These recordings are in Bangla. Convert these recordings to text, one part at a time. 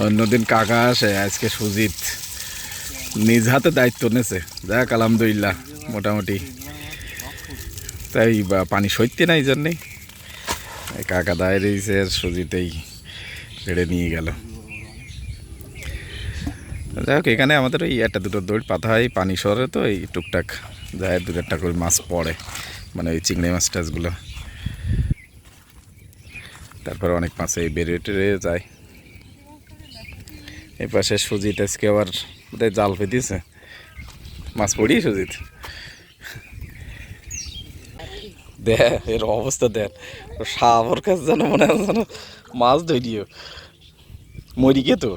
অন্যদিন কাকা আসে, আজকে সুজিত। নিজ হাতে দায়িত্ব নেছে। যাক, আলহামদুলিল্লাহ, মোটামুটি। তাই বা, পানি সইতে না এই জন্যেই এই কাকা দায় রয়েছে আর সুজিতেই পেড়ে নিয়ে গেল। যাই হোক এখানে আমাদের ওই একটা দুটো দৌড় পাতা হয়, পানি সরে তো, এই টুকটাক যায় দু একটা করে মাছ পড়ে মানে ওই চিংড়ি মাছ টাছগুলো। তারপরে অনেক মাছ এই বেরিয়ে টেরে যায়। এই পাশে সুজিত আজকে আবার বোধহয় জাল পেতেছে মাছ পড়ি সুজিত। দেখ, এর অবস্থা দেখ। সাবর কাছে যেন মনে হয় যেন মাছ ধরিও মরি গে তো।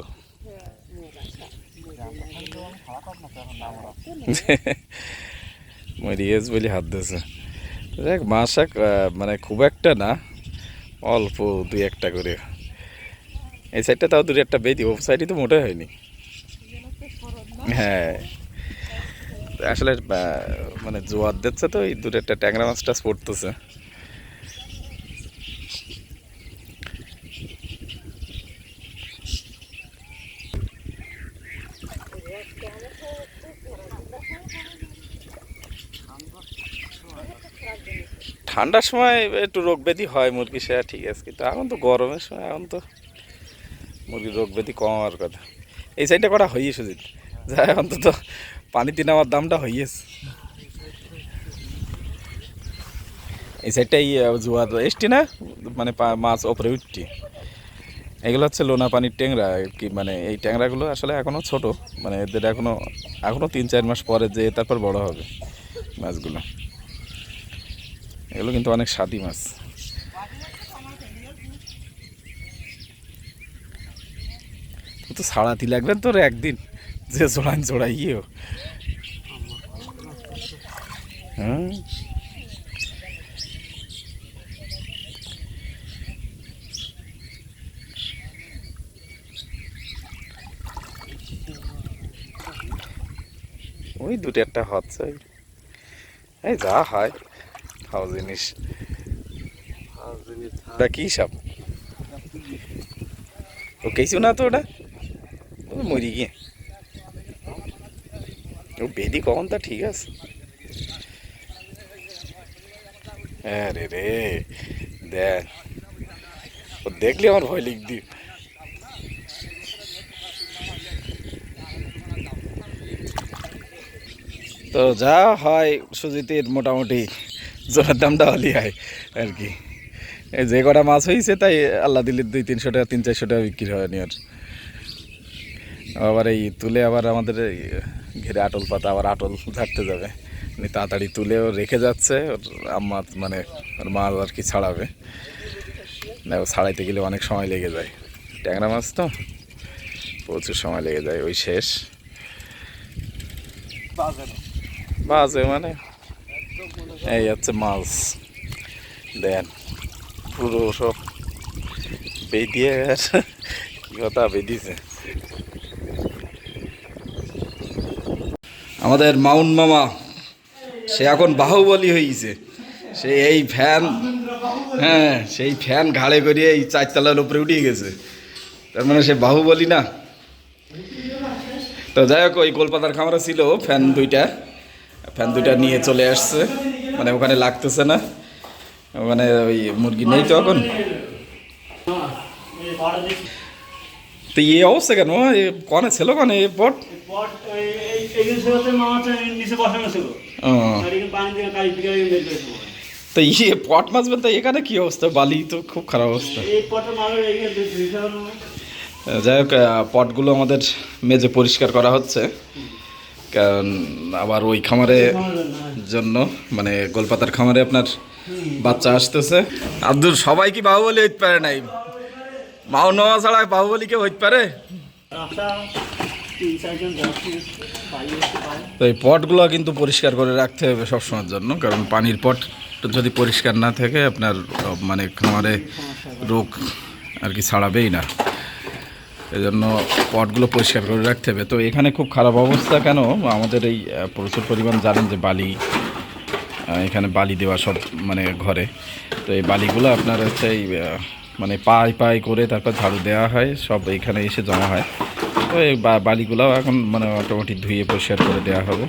মরি গেছে বলে হাত দিয়েছে। দেখ, মাছ মানে খুব একটা না, অল্প দুই একটা করে। এই সাইডটা তাও দুই একটা বেদি, ও সাইডে তো মোটে হয়নি। হ্যাঁ। আসলে মানে জোয়ার দিচ্ছে তো, এই দুটো একটা ট্যাংরা মাছ টাছ পড়তেছে। ঠান্ডার সময় একটু রোগ ব্যাধি হয়, মুরগি সে ঠিক আছে, কিন্তু এখন তো গরমের সময়, এখন তো মুরগির রোগ ব্যাধি কম হওয়ার কথা। এই সাইডটা করা হইয়ে সুজিত যা অন্তত পানিতে নেওয়ার দামটা হইয়েছে। এই সাইডটাই জোয়ার এসটি না? মানে মাছ ওপরে উঠটি। এগুলো হচ্ছে লোনা পানির ট্যাংরা, কি মানে এই ট্যাংরাগুলো আসলে এখনও ছোট। মানে এদের এখনও এখনও তিন চার মাস পরে যে তারপর বড় হবে মাছগুলো। এগুলো কিন্তু অনেক স্বাদী মাছ। তো ছাড়াতি লাগবে তোর একদিন। যে জোড়ান জোড়াইও হ্যাঁ? ওই দুটো একটা হচ্ছে এই যা হয় খাওয়া জিনিস। ওটা কি সাপ ও কিছু না তো ওটা? মরি গিয়ে। ও বেদি কখন তা ঠিক আছে। আরে রে দেখ। ও দেখলে আমার ভয় লিখবি। তো যা হয় সুজিতের মোটামুটি জোরের দামটা হলি হয় আর কি। যে কটা মাছ হয়েছে তাই আল্লাহ দিল্লি দুই তিনশো টাকা, তিন চারশো টাকা বিক্রি হয়নি আর। আবার এই তুলে আবার আমাদের ঘিরে আটল পাতা আবার আটল ঝাড়তে যাবে। উনি তাড়াতাড়ি তুলেও রেখে যাচ্ছে, ওর আম্মা মানে ওর মা আর কি ছাড়াবে। ছাড়াইতে গেলে অনেক সময় লেগে যায়। ট্যাংরা মাছ তো প্রচুর সময় লেগে যায়, ওই শেষ। বাজে মানে। এই হচ্ছে মাছ। দেন, পুরো সব কি কথা বেদিয়েছে আমাদের মাউন মামা, সে এখন বাহুবলী হয়েছে সে এই ফ্যান হ্যাঁ সেই ফ্যান ঘাড়ে করিয়ে এই চারতলার উপরে উঠিয়ে গেছে। তার মানে সে বাহুবলী না। তো যাই হোক, ওই কলকাতার খামারে ছিল ফ্যান দুইটা। ফ্যান দুইটা নিয়ে চলে আসছে। মানে ওখানে লাগতেছে না। ওখানে ওই মুরগি নেই তো এখন। তো এই অবস্থা কেন? এ কনে ছিল কনে এ পট তো ইয়ে পট মাছ তো এখানে কি অবস্থা? বালি তো খুব খারাপ অবস্থা। যাই হোক পটগুলো আমাদের মেজে পরিষ্কার করা হচ্ছে। কারণ আবার ওই খামারে জন্য মানে গোলপাতার খামারে আপনার বাচ্চা আসতেছে। আব্দুল সবাই কি বাহুবলী হইতে পারে নাই? মাও নেওয়া ছাড়া বাহুবলী কেউ হইতে পারে? তো এই পটগুলো কিন্তু পরিষ্কার করে রাখতে হবে সবসময়ের জন্য, কারণ পানির পট যদি পরিষ্কার না থাকে, আপনার মানে খামারে রোগ আর কি ছাড়াবেই না। এই জন্য পটগুলো পরিষ্কার করে রাখতে হবে। তো এখানে খুব খারাপ অবস্থা কেন? আমাদের এই প্রচুর পরিমাণ জানেন যে বালি এখানে বালি দেওয়া সব মানে ঘরে। তো এই বালিগুলো আপনার হচ্ছে এই মানে পাই পাই করে তারপর ঝাড়ু দেওয়া হয়, সব এখানে এসে জমা হয়। তো এই বালিগুলোও এখন মানে মোটামুটি ধুয়ে পরিষ্কার করে দেওয়া হবে।